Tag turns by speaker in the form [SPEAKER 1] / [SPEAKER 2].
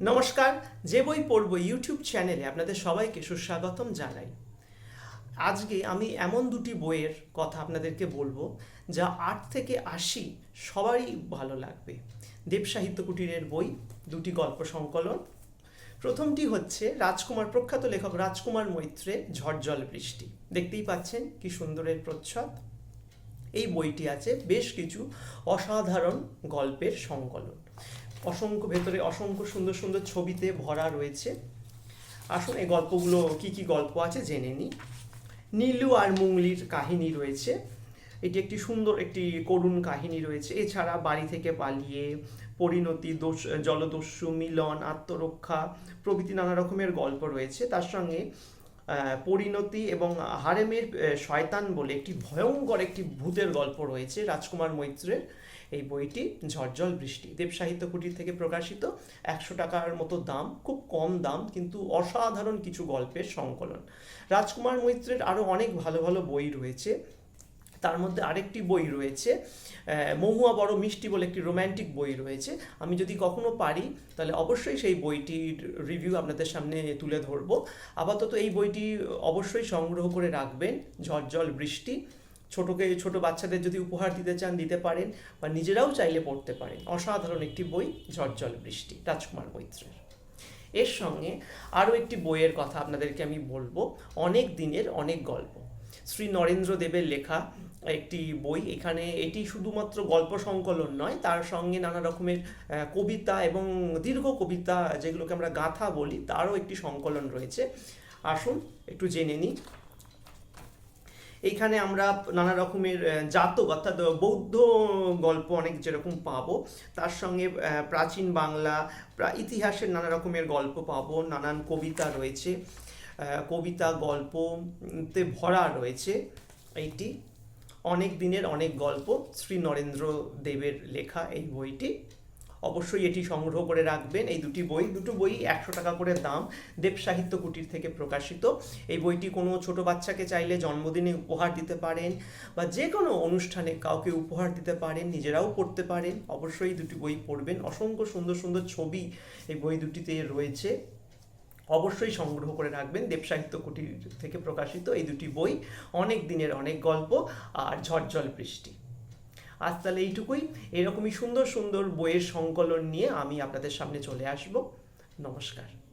[SPEAKER 1] নমস্কার, যে বই পড়ব ইউটিউব চ্যানেলে আপনাদের সবাইকে সুস্বাগতম জানাই। আজকে আমি এমন দুটি বইয়ের কথা আপনাদেরকে বলব, যা আট থেকে আশি সবারই ভালো লাগবে। দেব সাহিত্য কুটিরের বই, দুটি গল্প সংকলন। প্রথমটি হচ্ছে রাজকুমার, প্রখ্যাত লেখক রাজকুমার মৈত্রে ঝড় জল বৃষ্টি। দেখতেই পাচ্ছেন কি সুন্দরের প্রচ্ছদ। এই বইটি আছে বেশ কিছু অসাধারণ গল্পের সংকলন। অসংখ্য ভেতরে অসংখ্য সুন্দর সুন্দর ছবিতে ভরা রয়েছে। আসুন, এই গল্পগুলো কি কি গল্প আছে জেনে নিই। নীলু আর মুংলির কাহিনী রয়েছে। এটি একটি সুন্দর একটি করুণ কাহিনী রয়েছে। এছাড়া বাড়ি থেকে পালিয়ে পরিণতি, দোষ, জলদস্যু, মিলন, আত্মরক্ষা প্রভৃতি নানা রকমের গল্প রয়েছে। তার সঙ্গে পরিণতি এবং হারেমের শয়তান বলে একটি ভয়ঙ্কর একটি ভূতের গল্প রয়েছে রাজকুমার মৈত্রের এই বইটি ঝড়জল বৃষ্টি। দেব সাহিত্য কুটির থেকে প্রকাশিত, একশো টাকার মতো দাম, খুব কম দাম কিন্তু অসাধারণ কিছু গল্পের সংকলন। রাজকুমার মৈত্রের আরও অনেক ভালো ভালো বই রয়েছে। তার মধ্যে আরেকটি বই রয়েছে মহুয়া বড় মিষ্টি বলে একটি রোম্যান্টিক বই রয়েছে। আমি যদি কখনো পারি, তাহলে অবশ্যই সেই বইটির রিভিউ আপনাদের সামনে তুলে ধরবো। আপাতত এই বইটি অবশ্যই সংগ্রহ করে রাখবেন ঝড় জল বৃষ্টি। ছোটকে, ছোট বাচ্চাদের যদি উপহার দিতে চান, দিতে পারেন বা নিজেরাও চাইলে পড়তে পারেন। অসাধারণ একটি বই ঝড় জল বৃষ্টি, রাজকুমার মৈত্রের। এর সঙ্গে আরও একটি বইয়ের কথা আপনাদেরকে আমি বলব, অনেক দিনের অনেক গল্প। শ্রী নরেন্দ্র দেবের লেখা একটি বই। এখানে এটি শুধুমাত্র গল্প সংকলন নয়, তার সঙ্গে নানা রকমের কবিতা এবং দীর্ঘ কবিতা যেগুলোকে আমরা গাথা বলি, তারও একটি সংকলন রয়েছে। আসুন, একটু জেনে নিই। এইখানে আমরা নানা রকমের জাতক অর্থাৎ বৌদ্ধ গল্প অনেক যেরকম পাবো। তার সঙ্গে প্রাচীন বাংলা ইতিহাসের নানা রকমের গল্প পাবো, নানান কবিতা রয়েছে। কবিতা গল্পতে ভরা রয়েছে এইটি। অনেক দিনের অনেক গল্প শ্রী নরেন্দ্র দেবের লেখা এই বইটি। অবশ্যই এটি সংগ্রহ করে রাখবেন। এই দুটি বই, দুটো বই একশো টাকা করে দাম দেব সাহিত্য কুটির থেকে প্রকাশিত। এই বইটি কোনো ছোট বাচ্চাকে চাইলে জন্মদিনে উপহার দিতে পারেন বা যে কোনো অনুষ্ঠানে কাউকে উপহার দিতে পারেন, নিজেরাও পড়তে পারেন। অবশ্যই দুটি বই পড়বেন। অসংখ্য সুন্দর সুন্দর ছবি এই বই দুটিতে রয়েছে। অবশ্যই সংগ্রহ করে রাখবেন দেবসাহিত্য কুটির থেকে প্রকাশিত এই দুটি বই, অনেক দিনের অনেক গল্প আর ঝড়জল বৃষ্টি। আজ তাহলে এইটুকুই। এরকমই সুন্দর সুন্দর বইয়ের সংকলন নিয়ে আমি আপনাদের সামনে চলে আসব। নমস্কার।